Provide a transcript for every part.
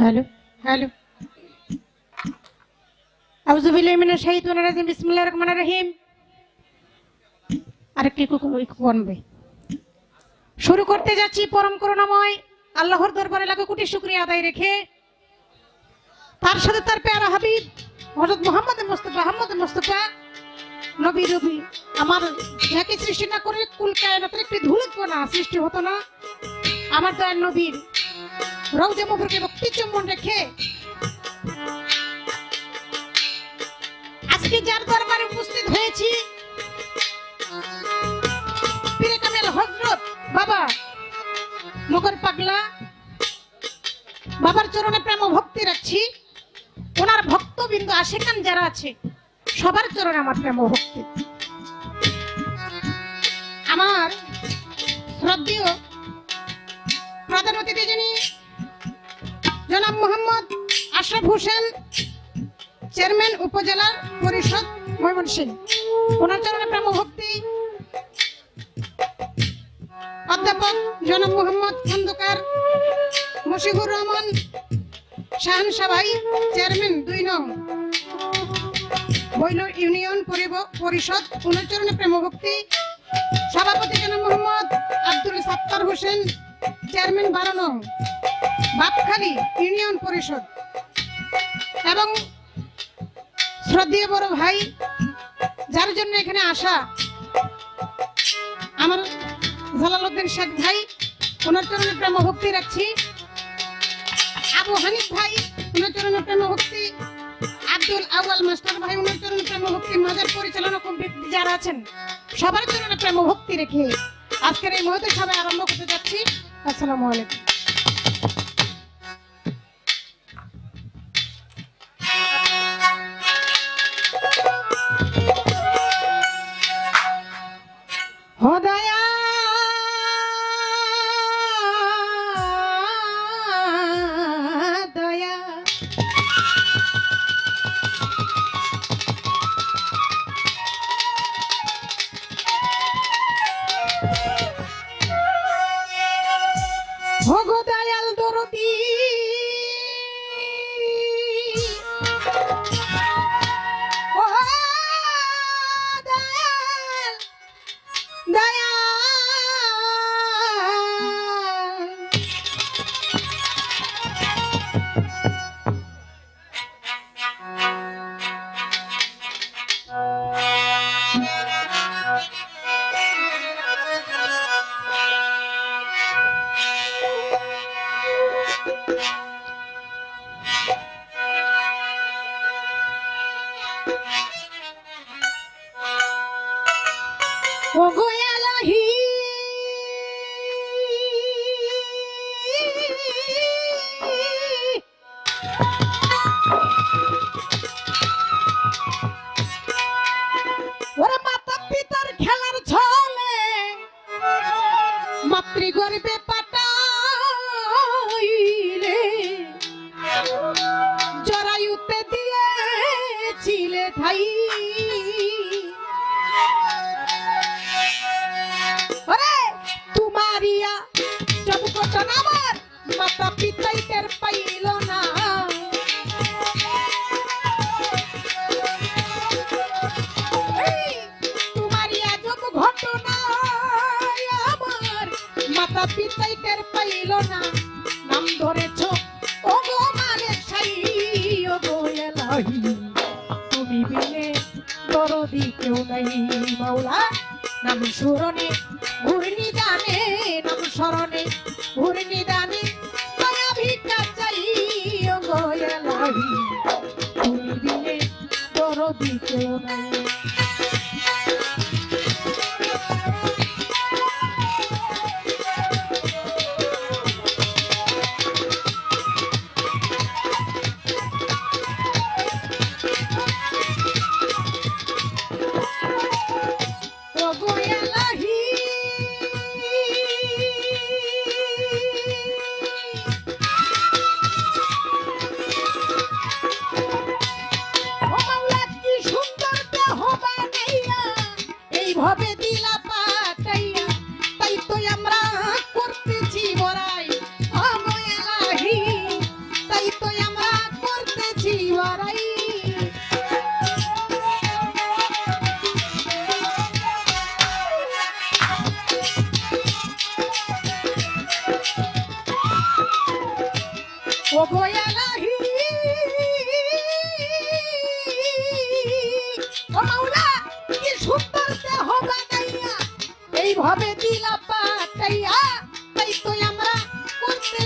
Hello hello. আউযুবিল্লাহি মিনাশ শাইতানির রাজিম, বিসমিল্লাহির রহমানির রহিম। শুরু করতে যাচ্ছি পরম করুণাময়, আল্লাহর দরবারে লাখো কোটি শুকরিয়া আদায় রেখে। তার সাথে তার পেয়ারা হাবিব, হযরত মুহাম্মদ মুস্তাফা আহমদ মুস্তাফা, নবী রবি, আমার যাকে সৃষ্টি না করে কুল কায়নাতের একটি ধুলক না সৃষ্টি হতো না। আমার দয়াল নবীর রৌজে মুখরকে ভক্তি চুম্বন রেখে আজকে যার দরবারে উপস্থিত হয়েছি পীরে কামেল হজরত বাবা নগর পাগলা বাবার চরণে প্রেম ভক্তি রাখছি ওনার ভক্তবিন্দু আশেকান যারা আছে সবার চরণে আমার প্রেম ভক্তি আমার শ্রদ্ধেয় প্রধান অতিথি যিনি জনাব মোহাম্মদ আশরাফ হোসেন, চেয়ারম্যান উপজেলা পরিষদ ময়মনসিংহ। ওনার চরণে প্রেম ভক্তি অধ্যাপক জনাব মোহাম্মদ খন্দকার মশিহুর রহমান শাহান সাভাই চেয়ারম্যান দুই নং বৈল ইউনিয়ন পরিষদ। ওনার চরণে প্রেম ও ভক্তি সভাপতি জনাব মোহাম্মদ আব্দুল সাত্তার হোসেন, চেয়ারম্যান বারো নং বাপখালী ইউনিয়ন পরিষদ। এবং শ্রদ্ধেয় বড় ভাই, যার জন্য এখানে আসা আমার জালালউদ্দিন শেখ ভাই, ওনার চরণে প্রেম ভক্তি রাখছি। আবু হানিফ ভাই, ওনার চরণে প্রেম ভক্তি। আব্দুল আওয়াল মাস্টার ভাই, ওনার চরণে প্রেম ভক্তি। মাজার পরিচালনা কমিটি যারা আছেন, সবার চরণে প্রেম ভক্তি রেখে আজকের এই মুহূর্তে সবাই আরম্ভ করতে যাচ্ছি। আসসালামু আলাইকুম। ও গো এলাহি ওরে মাতা পিতার খেলার ছলে কটন আমার। মাতা পিতাই টের পাইল না। এই, তুমারিয়া জব ঘটনা আমার মাতা পিতাই টের পাইল না। নাম ধরেছ ও গো মালিক সাই ও গো এলাহি তুমি বিনে কেউ নাই মাওলা। নাম স্মরণে তুমি বিনে দরদি নাই। কীভাবে দিলা পাটাইয়া তাই তো আমরা করতেছি বড়াই অময়ালাহি তাই তো আমরা করতেছি বড়াই Oh, boy, yeah.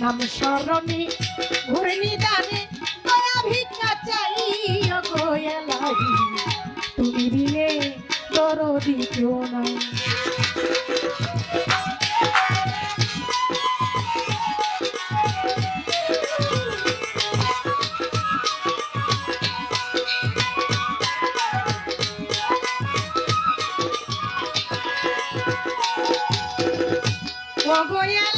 নাম স্মরণে ঘূর্ণি দানে ভিক্ষা গোয়ালাই তুমি দিলে দিও না Oh, yeah.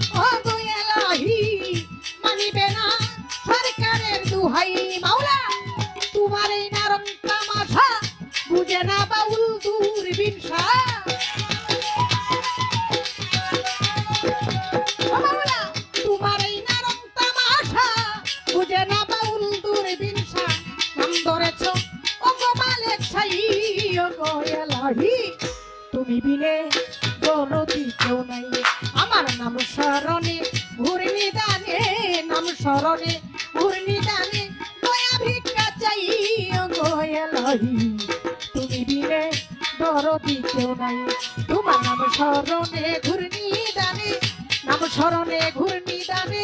চরণে ঘূর্ণি দানে দয়া ভিক্ষা চাই গোয়ালহি তুমি বিনে দরদি কেউ নাই। তোমার নাম স্মরণে ঘূর্ণি দানে নাম স্মরণে ঘূর্ণি দানে